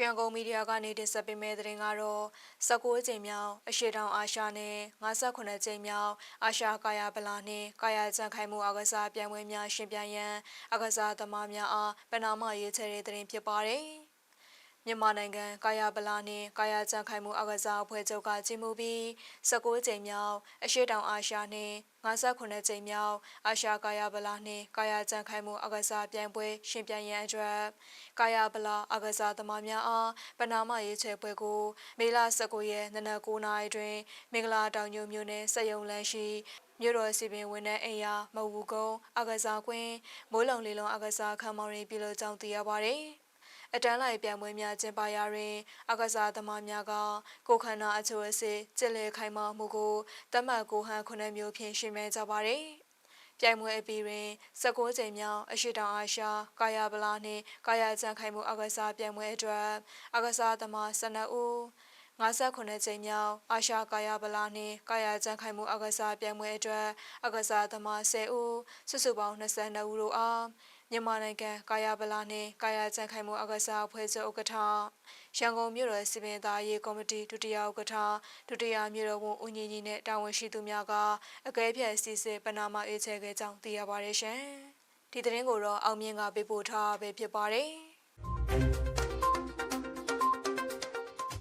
ရှန်ကုန်မီဒီယာကနေတင်ဆက်ပေးမယ့်သတင်းကတော့19ကြိမ်မြောက်အရှေ့တောင်အာရှနဲ့58ကြိမ်မြောက်အာရှကာယဗလာနှင့်ကာယကြံ့ခိုင်မှုအကစားပြိုင်ပွဲများရှင်ပြိုင်ရန်အကစားသမားများအားပဏာမရေးချဲတဲ့သတင်းဖြစ်ပါတယ်။ မြန်မာနိုင်ငံကာယဗလာနှင့်ကာယကြံ့ခိုင်မှုအကစားအဖွဲ့ချုပ်ကကြီးမှုပြီး19ကြိမ်မြောက်အရှေ့တောင်အာရှနှင့်58ကြိမ်မြောက်အာရှကာယဗလာနှင့်ကာယကြံ့ခိုင်မှုအကစားပြိုင်ပွဲရှင်ပြိုင်ရန်အတွက်ကာယဗလာအကစားသမားများအားပနာမရေးချဲပွဲကို မေလ19ရက်နနက်9:00နာရီတွင် မင်္ဂလာတောင်ညိုမြို့နယ်စက်ရုံလမ်းရှိမြို့တော်စီပင်ဝန်ထမ်းအိမ်ယာမဝူကုန်းအကစားကွင်းမိုးလုံလေးလုံးအကစားခန်းမောင်တွင်ပြုလုပ်ကြောင်းသိရပါသည်။ အတန်းလိုက်ပြိုင်ပွဲများကျင်းပရာတွင်အကစားသမားများကကိုခန္ဓာအချို့အစစ်ကျက်လေခိုင်မာမှုကိုတတ်မှတ်ကိုဟန်ခုနှစ်မျိုးဖြင့်ရှင်းပြကြပါသည်ပြိုင်ပွဲအပြီးတွင်16ကြိမ်မြောက်အရှိတောင်အာရှကာယဗလာနှင့်ကာယကြံ့ခိုင်မှုအကစားပြိုင်ပွဲအတွက်အကစားသမား12ဦး58ကြိမ်မြောက်အာရှကာယဗလာနှင့်ကာယကြံ့ခိုင်မှုအကစားပြိုင်ပွဲအတွက်အကစားသမား10ဦးစုစုပေါင်း22ဦးတို့အား မြန်မာနိုင်ငံကာယဗလာနှင့်ကာယကြံ့ခိုင်မှုအကစားအဖွဲ့ချုပ်ဥက္ကဋ္ဌရန်ကုန်မြို့တော်စီပင်သားရေးကော်မတီဒုတိယဥက္ကဋ္ဌဒုတိယမြို့တော်ဝန်ဦးညီညီနဲ့တာဝန်ရှိသူများကအကဲဖြတ်စီစစ်ပနာမအေးချဲခဲ့ကြောင်းသိရပါတယ်ရှင်။ဒီသတင်းကိုတော့အောင်မြင့်ကပေးပို့ထားပဲဖြစ်ပါတယ်။